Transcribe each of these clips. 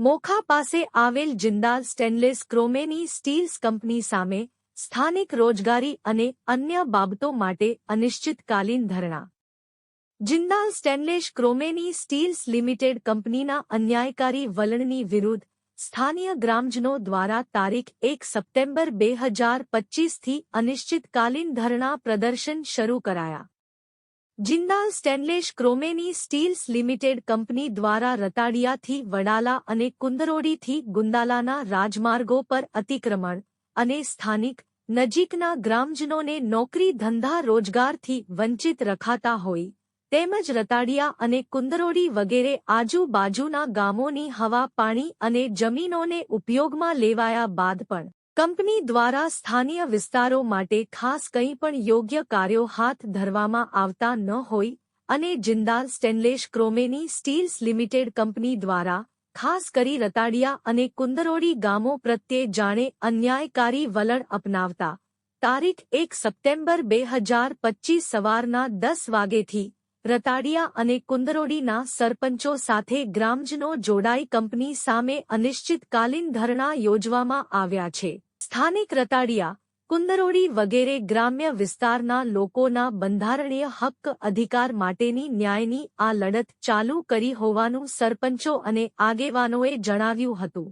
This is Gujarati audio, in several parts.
મોખા પાસે આવેલ Jindal stainless Chromeni steels company સામે સ્થાનિક રોજગારી અને અન્ય બાબતો માટે અનિશ્ચિતકાલીન ધરણા. Jindal stainless Chromeni steels limited કંપનીના અન્યાયકારી વલણની વિરુદ્ધ સ્થાનીય ગ્રામજનો દ્વારા તારીખ એક સપ્ટેમ્બર બે હજાર પચ્ચીસથી અનિશ્ચિતકાલીન ધરણા પ્રદર્શન શરૂ કરાયા. Jindal stainless ક્રોમેની steels limited company દ્વારા રતાડિયાથી વડાલા અને કુંદરોડીથી ગુંદાલાના રાજમાર્ગો પર અતિક્રમણ અને સ્થાનિક, નજીકના ગ્રામજનોને નોકરી ધંધા રોજગારથી વંચિત રખાતા હોય, તેમજ રતાડિયા અને કુંદરોડી વગેરે આજુબાજુના ગામોની હવા, પાણી અને જમીનોને ઉપયોગમાં લેવાયા બાદ પણ કંપની દ્વારા સ્થાનીય વિસ્તારો માટે ખાસ કંઈ પણ યોગ્ય કાર્યો હાથ ધરવામાં આવતા ન હોય અને Jindal stainless Chromeni steels limited company દ્વારા ખાસ કરી રતાડિયા અને કુંદરોડી ગામો પ્રત્યે જાણે અન્યાયકારી વલણ અપનાવતા. તારીખ એક સપ્ટેમ્બર બે હજાર પચ્ચીસ સવારના દસ વાગેથી રતાડિયા અને કુંદરોડીના સરપંચો સાથે ગ્રામજનો જોડાઈ કંપની સામે અનિશ્ચિતકાલીન ધરણા યોજવામાં આવ્યા છે. સ્થાનિક રતાડિયા, કુંદરોડી વગેરે ગ્રામ્ય વિસ્તારના લોકોના બંધારણીય હક્ક અધિકાર માટેની ન્યાયની આ લડત ચાલુ કરી હોવાનું સરપંચો અને આગેવાનોએ જણાવ્યું હતું.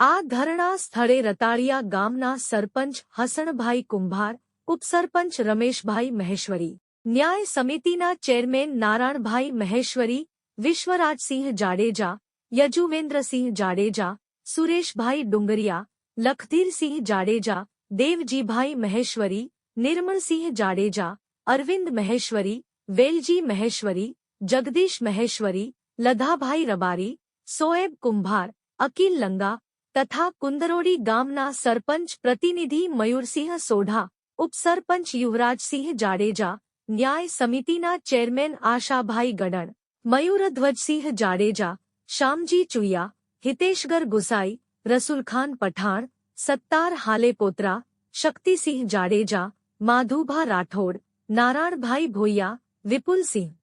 આ ધરણા સ્થળે રતાળિયા ગામના સરપંચ હસણભાઈ કુંભાર, ઉપસરપંચ રમેશભાઈ મહેશ્વરી ન્યાય સમિતિના ચેરમેન નારાયણભાઈ મહેશ્વરી વિશ્વરાજસિંહ જાડેજા યજુવેન્દ્રસિંહ જાડેજા સુરેશભાઈ ડુંગરિયા લખધીરસિંહ જાડેજા દેવજીભાઈ મહેશ્વરી નિર્મળસિંહ જાડેજા અરવિંદ મહેશ્વરી વેલજી મહેશ્વરી જગદીશ મહેશ્વરી લધાભાઈ રબારી સોએબ કુંભાર અકીલ લંગા તથા કુંદરોડી ગામના સરપંચ પ્રતિનિધિ મયુરસિંહ સોઢા ઉપસરપંચ યુવરાજસિંહ જાડેજા ન્યાય સમિતિના ચેરમેન આશાભાઈ ગડણ મયુરધ્વજસિંહ જાડેજા શામજી ચુયા હિતેશગર ગુસાઈ રસુલખાન પઠાણ સત્તાર હાલેપોત્રા શક્તિસિંહ જાડેજા માધુભા રાઠોડ નારાયણભાઈ ભોયા વિપુલસિંહ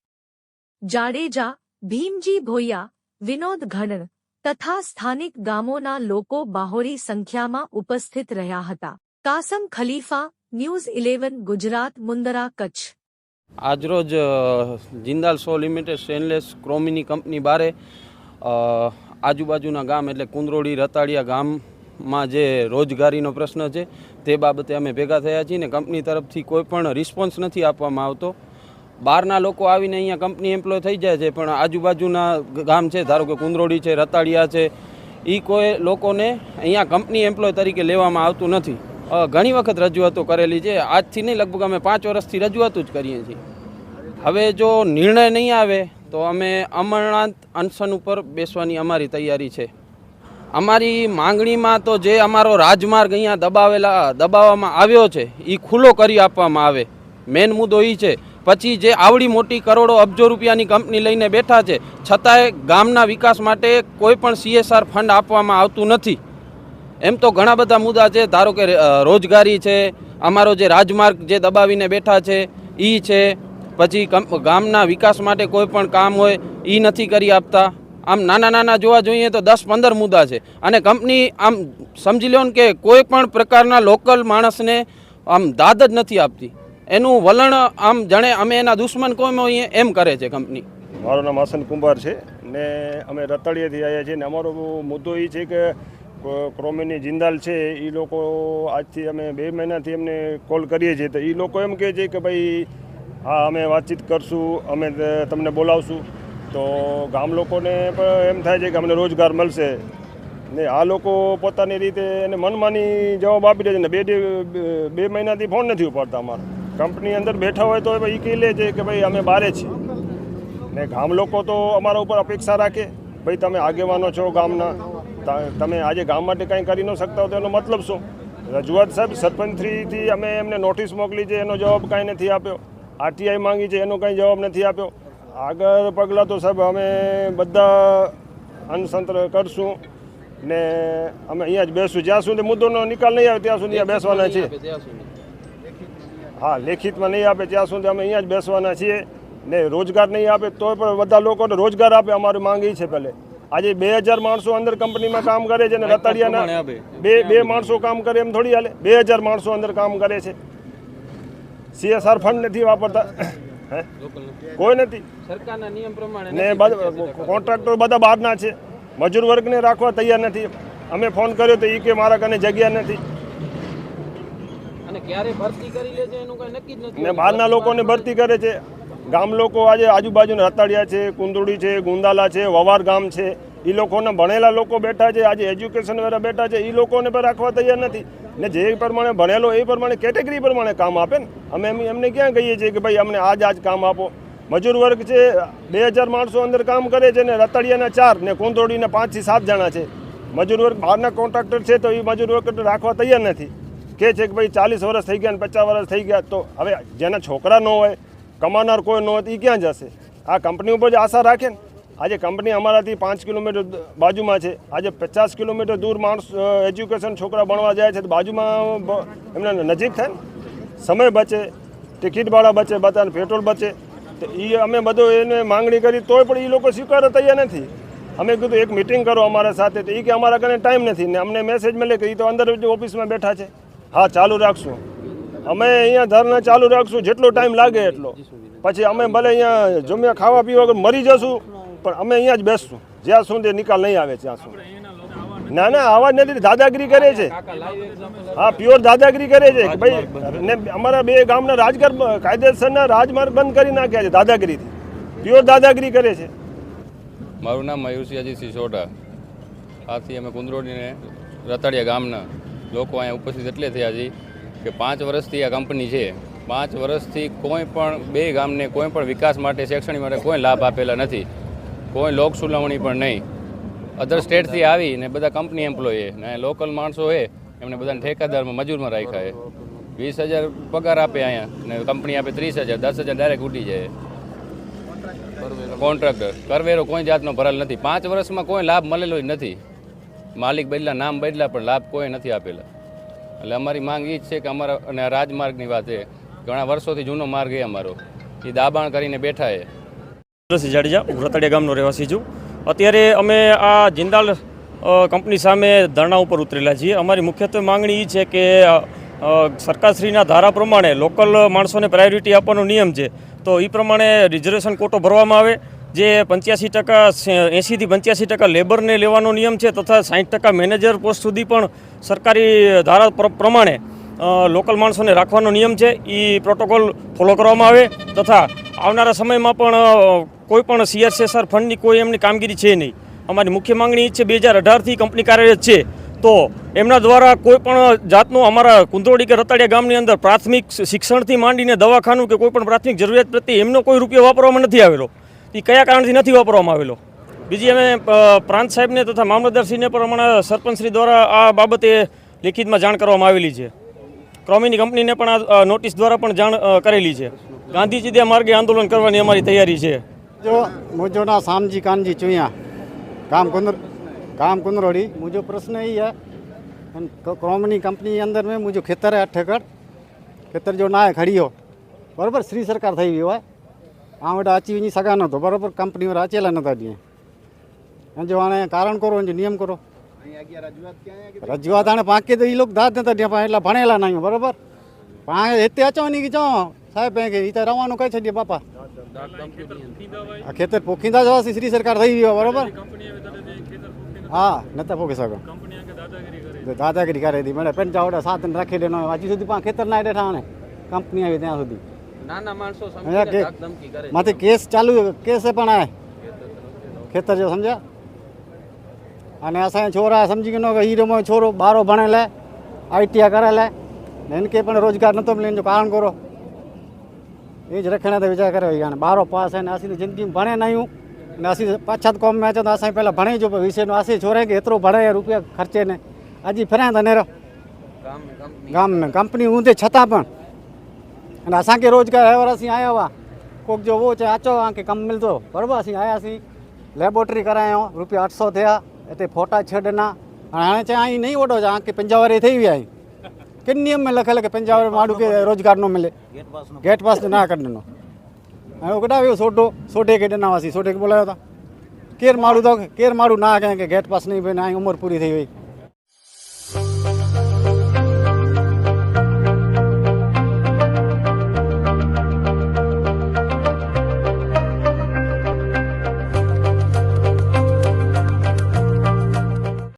જાડેજા ભીમજી ભોયા વિનોદ ઘડણ તથા સ્થાનિક ગામોના લોકો બાહોરી સંખ્યામાં ઉપસ્થિત રહ્યા હતા કાસમ ખલીફા ન્યૂઝ ઇલેવન ગુજરાત મુંદરા કચ્છ આજરોજ જિંદાલ સો લિમિટેડ સ્ટેનલેસ ક્રોમીની કંપની બારે આજુબાજુના ગામ એટલે કુંદરોળી રતાડિયા ગામમાં જે રોજગારીનો પ્રશ્ન છે તે બાબતે અમે ભેગા થયા છીએ ને કંપની તરફથી કોઈ પણ રિસ્પોન્સ નથી આપવામાં આવતો. બહારના લોકો આવીને અહીંયા કંપની એમ્પ્લોય થઈ જાય છે, પણ આજુબાજુના ગામ છે, ધારો કે કુંદરોડી છે રતાડિયા છે એ કોઈ લોકોને અહીંયા કંપની એમ્પ્લોય તરીકે લેવામાં આવતું નથી. ઘણી વખત રજૂઆતો કરેલી છે. આજથી નહીં, લગભગ અમે પાંચ વર્ષથી રજૂઆતો જ કરીએ છીએ. હવે જો નિર્ણય નહીં આવે, તો અમે અમરનાથ અનશન ઉપર બેસવાની અમારી તૈયારી છે. અમારી માંગણીમાં તો જે અમારો રાજમાર્ગ અહીંયા દબાવેલા, દબાવવામાં આવ્યો છે એ ખુલ્લો કરી આપવામાં આવે. મેન મુદ્દો એ છે. પછી જે આવડી મોટી કરોડો અબજો રૂપિયાની કંપની લઈને બેઠા છે, છતાંય ગામના વિકાસ માટે કોઈ પણ સીએસઆર ફંડ આપવામાં આવતું નથી. એમ તો ઘણા બધા મુદ્દા છે. ધારો કે રોજગારી છે, અમારો જે રાજમાર્ગ જે દબાવીને બેઠા છે એ છે. પછી ગામના વિકાસ માટે કોઈ પણ કામ હોય એ નથી કરી આપતા. આમ નાના નાના જોવા જોઈએ તો દસ પંદર મુદ્દા છે. અને કંપની આમ સમજી લો કે કોઈ પણ પ્રકારના લોકલ માણસને આમ દાદ જ નથી આપતી. એનું વલણ આમ જાણે અમે એના દુશ્મન કોમ હોઈએ એમ કરે છે કંપની. મારું નામ હસન કુંભાર છે ને અમે રતાડિયાથી આવ્યા છીએ ને અમારો મુદ્દો એ છે કો- ક્રોમેની જિંદાલ છે એ લોકો આજથી અમે બે મહિનાથી એમને કોલ કરીએ છીએ. તો એ લોકો એમ કહે છે કે ભાઈ, હા, અમે વાતચીત કરશું, અમે તમને બોલાવશું. તો ગામ લોકોને પણ એમ થાય છે કે અમને રોજગાર મળશે. ને આ લોકો પોતાની રીતે એને મનમાની જવાબ આપી દે છે. ને બે બે મહિનાથી ફોન નથી ઉપાડતા અમારા. કંપની અંદર બેઠા હોય તો એ કહી લે છે કે ભાઈ, અમે બારે છીએ. ને ગામ લોકો તો અમારા ઉપર અપેક્ષા રાખે. ભાઈ, તમે આગેવાનો છો ગામના. તમે આજે ગામ માટે કંઈ કરી ન શકતા હો તો એનો મતલબ શું? રજૂઆત સાહેબ સરપંચશ્રીથી અમે એમને નોટિસ મોકલી છે એનો જવાબ કાંઈ નથી આપ્યો. આરટીઆઈ માંગી છે એનો કાંઈ જવાબ નથી આપ્યો. આગળ પગલાં તો સાહેબ અમે બધા અનસંત્ર કરશું ને અમે અહીંયા જ બેસું. જ્યાં સુધી મુદ્દોનો નિકાલ નહીં આવે ત્યાં સુધી અહીંયા બેસવાના છીએ. હા લેખિતમાં નહીં આપે ત્યાં સુધી અમે અહીંયા જ બેસવાના છીએ ને રોજગાર નહીં આપે તોય પણ બધા લોકોને રોજગાર આપે અમારી માંગ એ છે પહેલે. આજે બે હજાર માણસો અંદર કંપનીમાં કામ કરે છે અને રતાડિયાના બે. બે માણસો કામ કરે એમ થોડી હાલે. બે હજાર માણસો અંદર કામ કરે છે. સીએસઆર ફંડ નથી વાપરતા. હે? કોઈ નથી. સરકારના નિયમ પ્રમાણે ને બધા કોન્ટ્રાક્ટર બધા બહારના છે. મજૂર વર્ગને રાખવા તૈયાર નથી. અમે ફોન કર્યો તો એ કે મારા કને જગ્યા નથી. અને ક્યારે ભરતી કરી લે છે એનું કઈ નક્કી જ નથી ને બહારના લોકોને ભરતી કરે છે. ગામ લોકો આજે આજુબાજુના રતાડિયા છે, કુંદુડી છે, ગુંદાલા છે, વવાર ગામ છે. એ લોકોને ભણેલા લોકો બેઠા છે, આજે એજ્યુકેશન વાળા બેઠા છે એ લોકોને પણ રાખવા તૈયાર નથી. ને જે પ્રમાણે ભણેલો એ પ્રમાણે કેટેગરી પ્રમાણે કામ આપે ને. અમે એમ એમને ક્યાં કહીએ છીએ કે ભાઈ અમને આજ આજ કામ આપો. મજૂર વર્ગ છે, બે હજાર માણસો અંદર કામ કરે છે ને રતાડિયાના ચાર ને કુંદોડીના પાંચથી સાત જણા છે. મજૂર વર્ગ બહારના કોન્ટ્રાક્ટર છે તો એ મજૂર વર્ગ રાખવા તૈયાર નથી. કે છે કે ભાઈ ચાલીસ વર્ષ થઈ ગયા ને પચાસ વર્ષ થઈ ગયા તો હવે જેના છોકરા ન હોય કમાનાર કોઈ ન હોય એ ક્યાં જશે? આ કંપની ઉપર જ આશા રાખે ને? આજે કંપની અમારાથી પાંચ કિલોમીટર બાજુમાં છે. આજે પચાસ કિલોમીટર દૂર માણસ એજ્યુકેશન છોકરા ભણવા જાય છે, તો બાજુમાં એમને નજીક થાય ને? સમય બચે ટિકિટ ભાડા બચે, બધાને પેટ્રોલ બચે. તો એ અમે બધું એને માંગણી કરી, તોય પણ એ લોકો સ્વીકારવા તૈયાર નથી. અમે કીધું, એક મિટિંગ કરો અમારા સાથે. તો એ કે, અમારા કને ટાઈમ નથી. ને અમને મેસેજ મળે કે એ તો અંદર ઓફિસમાં બેઠા છે. હા, ચાલુ રાખશું. અમે અહીંયા ધરના ચાલુ રાખશું, જેટલો ટાઈમ લાગે એટલો. પછી અમે ભલે અહીંયા જમ્યા ખાવા પીવા મરી જશું, પણ અમે અહીંયા જ બેસશું. જ્યાં સુધી નિકાલ નહીં આવે ત્યાં સુધી. ના ના આવા જ નથી દાદાગીરી કરે છે. હા પ્યોર દાદાગીરી કરે છે કે ભાઈ, ને અમારા બે ગામના રાજગર, કાયદેસરના રાજમાર્ગ બંધ કરી નાખ્યા છે દાદાગીરીથી. પ્યોર દાદાગીરી કરે છે. મારું નામ મયુરસિંહજી સિસોડા આથી અમે કુંદરોડીને રતાડિયા ગામના લોકો અહીંયા ઉપસ્થિત એટલે થયા છીએ. કે પાંચ વર્ષથી આ કંપની છે, પાંચ વર્ષથી કોઈ પણ બે ગામને કોઈ પણ વિકાસ માટે શૈક્ષણિક માટે કોઈ લાભ આપેલા નથી. કોઈ લોક સુનાવણી પણ નહીં. અધર સ્ટેટથી આવી ને બધા કંપની એમ્પ્લોયે ને લોકલ માણસો હે એમને બધાને ઠેકાદારમાં મજૂરમાં રાખ્યા છે. વીસ હજાર પગાર આપે અહીંયા ને કંપની આપે ત્રીસ હજાર, દસ હજાર ડાયરેક્ટ ઉડી જાય. કોન્ટ્રાક્ટર કરવેરો કોઈ જાતનો ભરાલ નથી. પાંચ વર્ષમાં કોઈ લાભ મળેલો જ નથી. માલિક બદલા, નામ બદલા પણ લાભ કોઈ નથી આપેલા. એટલે અમારી માંગ એ જ છે કે અમારા અને રાજમાર્ગની વાત છે ઘણા વર્ષોથી જૂનો માર્ગ એ અમારો. એ દાબાણ કરીને બેઠા એ. રસી જાડેજા હું ગામનો રહેવાસી છું. અત્યારે અમે આ જિંદાલ કંપની સામે ધરણા ઉપર ઉતરેલા છીએ. અમારી મુખ્યત્વે માંગણી એ છે કે સરકારશ્રીના ધારા પ્રમાણે લોકલ માણસોને પ્રાયોરિટી આપવાનો નિયમ છે. તો એ પ્રમાણે રિઝર્વેશન કોટો ભરવામાં આવે. જે પંચ્યાસી ટકા એંશીથી પંચ્યાસી ટકા લેબરને લેવાનો નિયમ છે તથા સાઠ ટકા મેનેજર પોસ્ટ સુધી પણ સરકારી ધારા પ્ર- પ્રમાણે લોકલ માણસોને રાખવાનો નિયમ છે. એ પ્રોટોકોલ ફોલો કરવામાં આવે તથા આવનારા સમયમાં પણ કોઈ પણ સીઆરસીએસઆર ફંડની કોઈ એમની કામગીરી છે નહીં. અમારી મુખ્ય માંગણી છે બે હજાર અઢારથી કંપની કાર્યરત છે. તો એમના દ્વારા કોઈ પણ જાતનું અમારા કુંદરોડી કે રતાડિયા ગામની અંદર પ્રાથમિક શિક્ષણથી માંડીને દવાખાનું કે કોઈ પણ પ્રાથમિક જરૂરિયાત પ્રત્યે એમનો કોઈ રૂપિયો વાપરવામાં નથી આવેલો. એ કયા કારણથી નથી વાપરવામાં આવેલો બીજી અમે અ, પ્રાંત સાહેબને તથા મામલતદારશ્રીને પણ હમણાં સરપંચશ્રી દ્વારા આ બાબતે લેખિતમાં જાણ કરવામાં આવેલી છે ક્રોમીની કંપનીને પણ આ અ, નોટિસ દ્વારા પણ જાણ અ, કરેલી છે ગાંધીજી માર્ગે આંદોલન કરવાની અમારી તૈયારી છે जो मुझो ना शाम जी कान जी चुया काम कुंदर काम कुंदरोड़ी मुझो प्रश्न यही है क्रोमनी कंपनी के अंदर में मुझो खेतर है अठ एकड़ खेतर जो ना है खड़ी हो बराबर श्री सरकार થઈ ગયો હોય વની સગા નતો બરાબર કંપની વાળા અચેલા નતા દે જો આને કારણ કરો ને નિયમ કરો. રજૂઆત આને પાંકે તો એ લોકો દાદ નતા ત્યાં એટલા ભણેલા નહીં બરાબર? પાંચ એતે અચવાની કે જો સાહેબ કે એ તો રવાનું કઈ છે બાપા? આ ખેતર પોખીંદા જવાથી શ્રી સરકાર થઈ ગયો બરોબર? હા નતા પોખી શકો દાદાગીરી કરે હતી મને પંચાવડા સાધન રાખી દેનો. હજી સુધી પાંચ ખેતર ના બેઠા આને કંપની આવી ત્યાં સુધી. નાના માણસો ધમકી કરે. માથે કેસ ચાલુ કેસ પણ આ ખેતર જો સમજ્યા? અને અસાંજા છોરા સમજી ગયો કે હીરોમાં છોરો બારો ભણે લે આઈટીઆ કરે લે. ને એને કે પણ રોજગાર નતો મળે એનું કારણ કરો. એ જ રખણા તો વિચાર કરે અને બારો પાસ છે ને આસી જિંદગી ભણે નહીં અને આસી પાછા કોમ મેચો તો અસાં પહેલાં ભણી જો વિષયનો આસી છોરે કે એટલો ભણે રૂપિયા ખર્ચે ને. હજી ફર્યા નેરો. ગામ કંપની કંપની ઊંધે છતાં પણ अने असांखे रोज़गार हैवर असीं आया हुआ कोक जो उहो चए अचो तव्हांखे कमु मिलंदो बराबरि असीं आयासीं लेबोरेटरी करायो रुपया अठ सौ थिया हिते फोटा छह ॾिना हाणे हाणे चयां ई नहीं वठो तव्हांखे पंजावरी थी विया आहीं किन नियम में लिखियलु की पंजाब माण्हू खे रोज़गार न मिले गेट पास न कढी ॾिनो ऐं उहो कढाए वियो सोटो सोटे खे ॾिना हुआसीं सोटे खे बोलायो था केरु माण्हू अथव केरु माण्हू न आहे कंहिंखे गेट पास न पई न उमिरि पूरी थी वई